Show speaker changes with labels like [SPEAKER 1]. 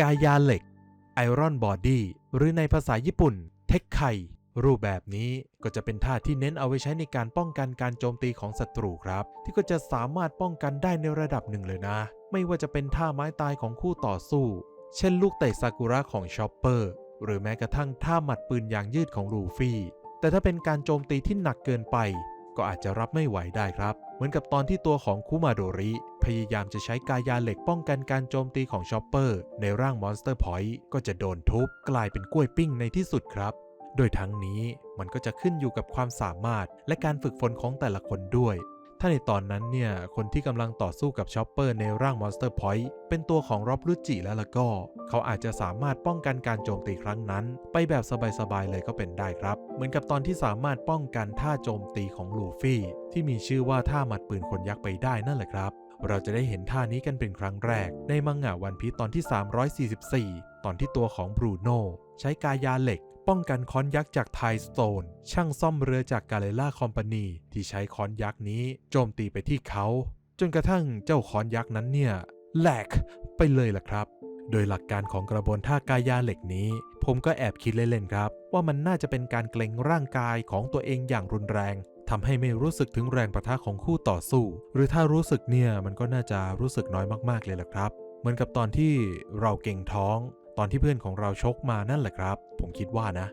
[SPEAKER 1] กายาเหล็กไอรอนบอดี้หรือในภาษาญี่ปุ่น เทคไครูปแบบนี้ก็จะเป็นท่าที่เน้นเอาไว้ใช้ในการป้องกันการโจมตีของศัตรูครับ ที่ก็จะสามารถป้องกันได้ในระดับหนึ่งเลยนะ ไม่ว่าจะเป็นท่าไม้ตายของคู่ต่อสู้ เช่นลูกเตะซากุระของชอปเปอร์หรือแม้กระทั่งท่าหมัดปืนยางยืดของลูฟี่ แต่ถ้าเป็นการโจมตีที่หนักเกินไป ก็อาจจะรับไม่ไหวได้ครับ เหมือนกับตอนที่ตัวของคุมาโดริ พยายามจะใช้กายาเหล็กป้องกันการโจมตีของชอปเปอร์ในร่างมอนสเตอร์พอยต์ก็จะโดนทุบกลายเป็นกล้วยปิ้งในที่สุดครับ โดยทั้งนี้มันก็จะขึ้นอยู่กับความสามารถและการฝึกฝนของแต่ละคนด้วย ถ้าในตอนนั้นเนี่ย คนที่กำลังต่อสู้กับชอปเปอร์ในร่างมอนสเตอร์พอยต์เป็นตัวของร็อบรุจิแล้วล่ะก็ เขาอาจจะสามารถป้องกันการโจมตีครั้งนั้น ไปแบบสบายๆเลยก็เป็นได้ครับ เหมือนกับตอนที่สามารถป้องกันท่าโจมตีของลูฟี่ ที่มีชื่อว่าท่าหมัดปืนคนยักษ์ไปได้นั่นแหละครับ เราจะได้เห็นท่านี้กันเป็นครั้งแรก ในมังงะวันพีตอนที่ 344 ตอนที่ตัวของบรูโน่ใช้กายาเหล็ก ป้องกันค้อนยักษ์จากไทสโตนช่างซ่อมเรือจากกาเลล่าคอมพานีที่ใช้ค้อนยักษ์นี้โจมตีไปที่เขา จนกระทั่งเจ้าค้อนยักษ์นั้นเนี่ยแหลกไปเลยล่ะครับ โดยหลักการของกระบวนท่ากายาเหล็กนี้ ผมก็แอบคิดเล่นๆครับ ว่ามันน่าจะเป็นการเกรงร่างกายของตัวเองอย่างรุนแรงทำให้ไม่รู้สึกถึงแรงประทะของคู่ต่อสู้ หรือถ้ารู้สึกเนี่ยมันก็น่าจะรู้สึกน้อยมากๆเลยล่ะครับ เหมือนกับตอนที่เราเก่งท้อง ตอนที่เพื่อนของเราชกมานั่นแหละครับ ผมคิดว่านะ